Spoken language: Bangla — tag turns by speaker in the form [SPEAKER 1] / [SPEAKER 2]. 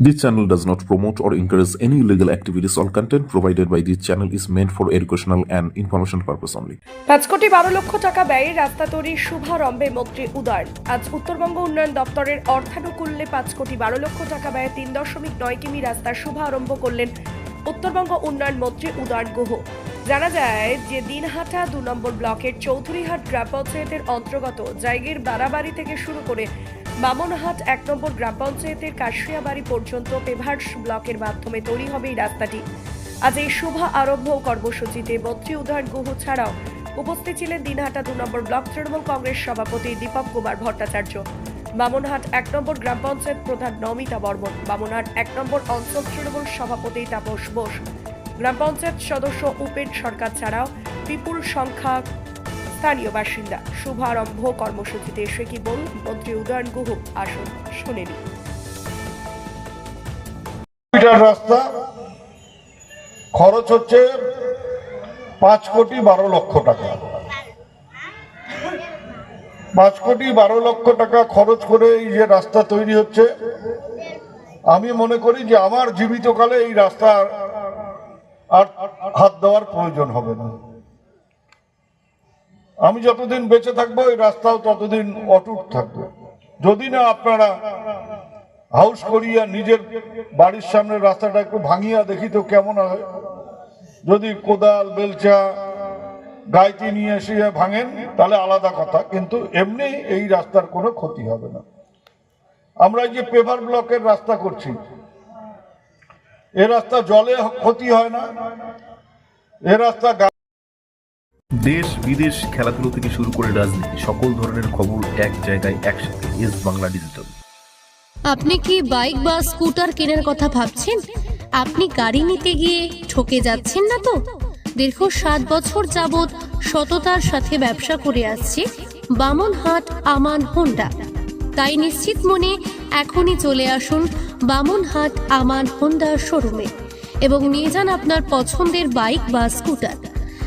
[SPEAKER 1] This channel does not promote or encourage any illegal activities. All content provided by this channel is meant for educational and information purpose only.
[SPEAKER 2] পাঁচ কোটি বারো লক্ষ টাকা ব্যয়ে রাস্তা তৈরির শুভারম্ভে মন্ত্রী উদয়ন আজ উত্তরবঙ্গ উন্নয়ন দপ্তরের অর্থানুকূল্যে পাঁচ কোটি বারো লক্ষ টাকা ব্যয়ে তিন দশমিক নয় কিমি রাস্তার শুভারম্ভ করলেন উত্তরবঙ্গ উন্নয়ন মন্ত্রী উদয়ন গুহ জানা যায় যে দিনহাটা দু নম্বর ব্লকের চৌধুরীহাট গ্রাম পঞ্চায়েতের অন্তর্গত জায়গির বাড়াবাড়ি থেকে শুরু করে বামনহাট এক নম্বর গ্রাম পঞ্চায়েতের কাশিয়াবাড়ি পর্যন্ত পেভার্স ব্লকের মাধ্যমে তৈরি হবে এই রাস্তাটি। আজ এই শুভ আরম্ভ কর্মসূচিতে মন্ত্রী উদয়ন গুহ ছাড়াও উপস্থিত ছিলেন দিনহাটা দু নম্বর ব্লক তৃণমূল কংগ্রেস সভাপতি দীপক কুমার ভট্টাচার্য। বামনহাট এক নম্বর গ্রাম পঞ্চায়েত প্রধান নমিতা বর্মন, বামনহাট এক নম্বর অঞ্চল তৃণমূল সভাপতি তাপস বোস। গ্রাম পঞ্চায়েত সদস্য উপেন সরকার ছাড়াও বিপুল সংখ্যা স্থানীয় বাসিন্দা। শুভারম্ভ কর্মসূচিতে এসে কি বল মন্ত্রী উদয়ন গুহ আসুন শুনে নিন
[SPEAKER 3] রাস্তা, খরচ হচ্ছে পাঁচ কোটি বারো লক্ষ টাকা। পাঁচ কোটি বারো লক্ষ টাকা খরচ করে এই যে রাস্তা তৈরি হচ্ছে, আমি মনে করি যে আমার জীবিতকালে এই রাস্তা আর হাত দেওয়ার প্রয়োজন হবে না। আমি যতদিন বেঁচে থাকব, এই রাস্তাও ততদিন অটুট থাকবে। যদি না আপনারা হাউস করিয়া নিজের বাড়ির সামনে রাস্তাটা একটু ভাঙিয়া দেখি তো কেমন হয়। যদি কোদাল, বেলচা গাইতি নিয়ে এসে ভাঙেন, তাহলে আলাদা কথা। কিন্তু এমনি এই রাস্তার কোনো ক্ষতি হবে না। আমরা যে পেভার ব্লকের রাস্তা করছি, এ রাস্তা জলে ক্ষতি হয় না। এ রাস্তা
[SPEAKER 4] দেশ বিদেশ খেলাধুলো থেকে শুরু করে রাজনীতি, সকল ধরনের খবর এক জায়গায় একসাথে। এস বাংলা ডিজিটাল
[SPEAKER 5] আপনি কি বাইক বা স্কুটার কেনার কথা ভাবছেন? আপনি গাড়ি নিতে গিয়ে ঠকে যাচ্ছেন না তো? দীর্ঘ সাত বছর যাবৎ সততার সাথে ব্যবসা করে আসছে বামনহাট আমান হোন্ডা। তাই নিশ্চিত মনে এখনই চলে আসুন বামনহাট আমান হোন্ডা শোরুমে এবং নিয়ে যান আপনার পছন্দের বাইক বা স্কুটার।